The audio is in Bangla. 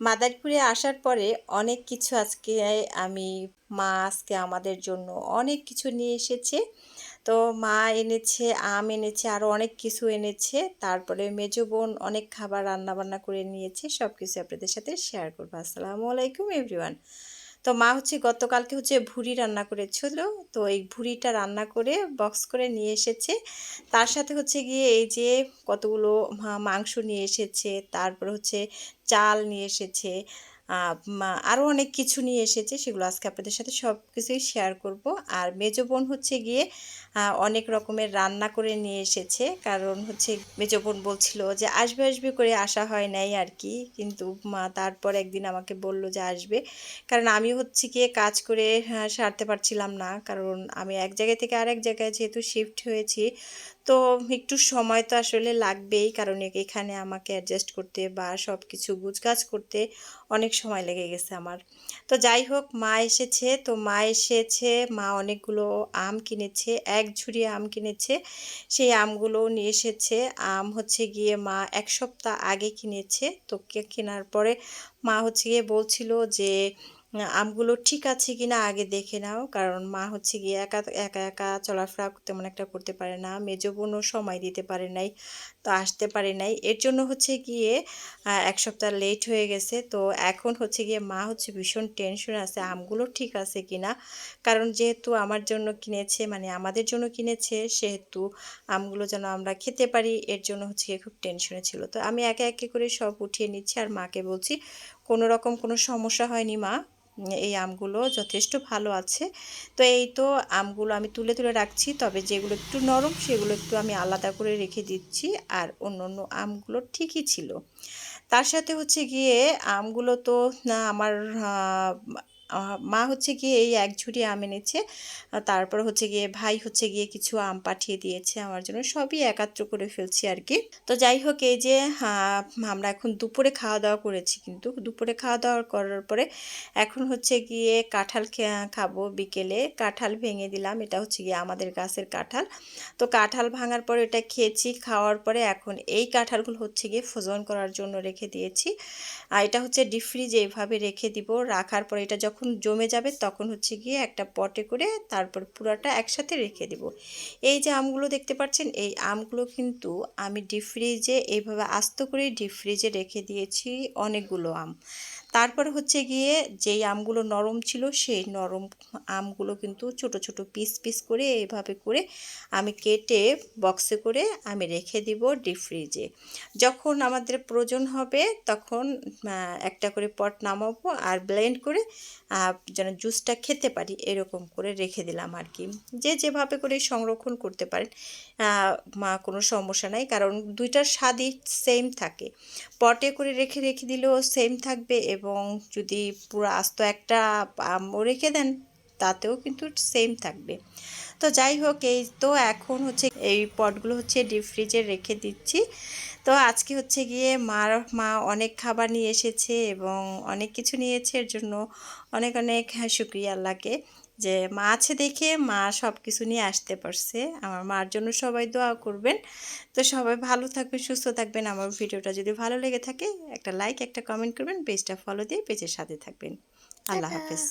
মাদারীপুরে আসার পরে অনেক কিছু আজকে আমি, মা আজকে আমাদের জন্য অনেক কিছু নিয়ে এসেছে। তো মা এনেছে, আম এনেছে আরও অনেক কিছু এনেছে। তারপরে মেজো বোন অনেক খাবার রান্নাবান্না করে নিয়েছে। সব কিছু আপনাদের সাথে শেয়ার করব। আসসালামু আলাইকুম এভরিওয়ান তো মা হচ্ছে গতকালকে হচ্ছে ভুড়ি রান্না করেছিল। তো এই ভুড়িটা রান্না করে বক্স করে নিয়ে এসেছে। তার সাথে হচ্ছে গিয়ে এই যে কতগুলো মাংস নিয়ে এসেছে, তারপর হচ্ছে চাল নিয়ে এসেছে। আরও অনেক কিছু নিয়ে এসেছে, সেগুলো আজকে আপনাদের সাথে সব কিছুই শেয়ার করব। আর মেজো বোন হচ্ছে গিয়ে অনেক রকমের রান্না করে নিয়ে এসেছে। কারণ হচ্ছে মেজো বোন বলছিল যে, আসবে আসবে করে আসা হয় নাই আর কি। কিন্তু মা তারপর একদিন আমাকে বলল যে, আসবে। কারণ আমি হচ্ছে গিয়ে কাজ করে সারতে পারছিলাম না। কারণ আমি এক জায়গা থেকে আরেক জায়গায় যেহেতু শিফট হয়েছি তো একটু সময় তো আসলে লাগবেই কারণ এখানে আমাকে অ্যাডজাস্ট করতে বা সব কিছু গুছগাছ করতে অনেক সময় লেগে গেছে আমার। তো যাই হোক, মা এসেছে। তো মা এসেছে, মা অনেকগুলো আম কিনেছে, এক ঝুড়ি আম কিনেছে। সেই আমগুলো নিয়ে এসেছে। আম হচ্ছে গিয়ে মা এক সপ্তাহ আগে কিনেছে। তো কেনার পরে মা হচ্ছে গিয়ে বলছিল যে আমগুলো ঠিক আছে কি না আগে দেখে নাও। কারণ মা হচ্ছে গিয়ে একা একা একা চলাফেরা তেমন একটা করতে পারে না। মেজো বোনও সময় দিতে পারে নাই। তো আসতে পারে নাই। এর জন্য হচ্ছে গিয়ে এক সপ্তাহ লেট হয়ে গেছে। তো এখন হচ্ছে গিয়ে মা হচ্ছে ভীষণ টেনশন আছে, আমগুলো ঠিক আছে কি না? কারণ যেহেতু আমার জন্য কিনেছে মানে আমাদের জন্য কিনেছে, সেহেতু আমগুলো যেন আমরা খেতে পারি, এর জন্য হচ্ছে গিয়ে খুব টেনশনে ছিল। তো আমি একে একে করে সব উঠিয়ে নিচ্ছি আর মাকে বলছি, কোনো রকম কোনো সমস্যা হয়নি মা। এই আমগুলো যথেষ্ট ভালো আছে। তো এই তো আমগুলো আমি তুলে তুলে রাখছি, তবে যেগুলো একটু নরম সেগুলো একটু আমি আলাদা করে রেখে দিচ্ছি, আর অন্য অন্য আমগুলো ঠিকই ছিল। তার সাথে হচ্ছে গিয়ে আমগুলো তো আমার মা হচ্ছে গিয়ে এই এক ঝুড়ি আম এনেছে। তারপর হচ্ছে গিয়ে ভাই হচ্ছে গিয়ে কিছু আম পাঠিয়ে দিয়েছে আমার জন্য। সবই একাত্র করে ফেলছি আর কি তো যাই হোক, এই যে আমরা এখন দুপুরে খাওয়া দাওয়া করেছি কিন্তু দুপুরে খাওয়া দাওয়া করার পরে এখন হচ্ছে গিয়ে কাঁঠাল খাব বিকেলে। কাঁঠাল ভেঙে দিলাম, এটা হচ্ছে গিয়ে আমাদের গাছের কাঁঠাল। তো কাঁঠাল ভাঙার পরে এটা খেয়েছি, খাওয়ার পরে এখন এই কাঁঠালগুলো হচ্ছে গিয়ে ফোজন করার জন্য রেখে দিয়েছি। আর এটা হচ্ছে ডিপ ফ্রিজে এইভাবে রেখে দিব, রাখার পরে এটা যখন যখন জমে যাবে তখন হচ্ছে গিয়ে একটা পটে করে তারপর পুরাটা একসাথে রেখে দেব। এই যে আমগুলো দেখতে পাচ্ছেন, এই আমগুলো কিন্তু আমি ডিপ ফ্রিজে এইভাবে আস্ত করে ডিপ ফ্রিজে রেখে দিয়েছি অনেকগুলো আম। তারপর হচ্ছে গিয়ে যেই আমগুলো নরম ছিল, সেই নরম আমগুলো কিন্তু ছোট ছোট পিস পিস করে এইভাবে করে আমি কেটে বক্সে করে আমি রেখে দিব ডিপ ফ্রিজে যখন আমাদের প্রয়োজন হবে তখন একটা করে পট নামাবো আর ব্লেন্ড করে যেন জুসটা খেতে পারি এরকম করে রেখে দিলাম আর কি। যে যেভাবে করে সংরক্ষণ করতে পারেন কোনো সমস্যা নাই, কারণ দুইটার স্বাদই সেম থাকে। পটে করে রেখে রেখে দিলেও সেম থাকবে এবং যদি পুরো আস্ত একটা রেখে দেন, তাতেও কিন্তু সেম থাকবে। তো যাই হোক, এই তো এখন হচ্ছে এই পটগুলো হচ্ছে ডিপ ফ্রিজে রেখে দিচ্ছি। তো আজকে হচ্ছে গিয়ে মার, মা অনেক খাবার নিয়ে এসেছে এবং অনেক কিছু নিয়েছে, এর জন্য অনেক অনেক শুক্রিয়া আল্লাহকে। যে মা আছে দেখে মা সব কিছু নিয়ে আসতে পারছে। আমার মার জন্য সবাই দোয়া করবেন। তো সবাই ভালো থাকবেন সুস্থ থাকবেন। আমার ভিডিওটা যদি ভালো লেগে থাকে একটা লাইক একটা কমেন্ট করবেন পেজটা ফলো দিয়ে পেজের সাথে থাকবেন। আল্লাহ হাফেজ।